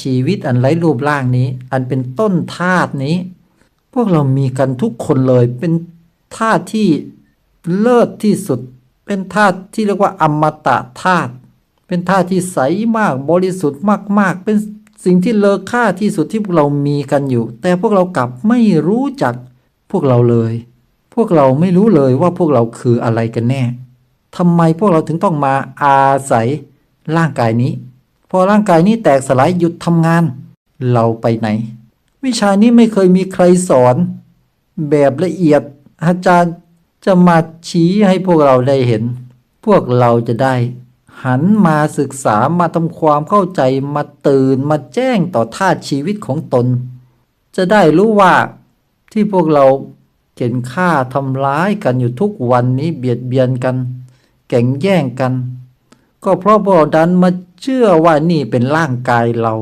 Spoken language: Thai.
ชีวิตอันไร้รูปร่างนี้ อันเป็นต้นธาตุนี้ พวกเรามีกันทุกคนเลย เป็นธาตุที่เลิศที่สุด เป็นธาตุที่เรียกว่าอมตะธาตุเป็นธาตุที่ใสมากบริสุทธิ์มาก ๆ เป็นสิ่งที่เลอค่าที่สุดที่พวกเรามีกันอยู่ แต่พวกเรากลับไม่รู้จักพวกเราเลย พวกเราไม่รู้เลยว่าพวกเราคืออะไรกันแน่ทำไมพวกเราถึงต้องมาอาศัยร่างกายนี้ พอร่างกายนี้แตกสลายหยุดทำงาน เราไปไหน วิชานี้ไม่เคยมีใครสอน แบบละเอียดอาจารย์จะมาชี้ให้พวกเราได้เห็น พวกเราจะได้ หันมาศึกษามาทำความเข้าใจมาตื่นมาแจ้งต่อธาตุชีวิตของตน จะได้รู้ว่าที่พวกเราเข็นฆ่าทำร้ายกันอยู่ทุกวันนี้เบียดเบียนกัน แก่งแย่งกัน ก็เพราะพวกเราดันมาเชื่อว่านี่เป็นร่างกายเรา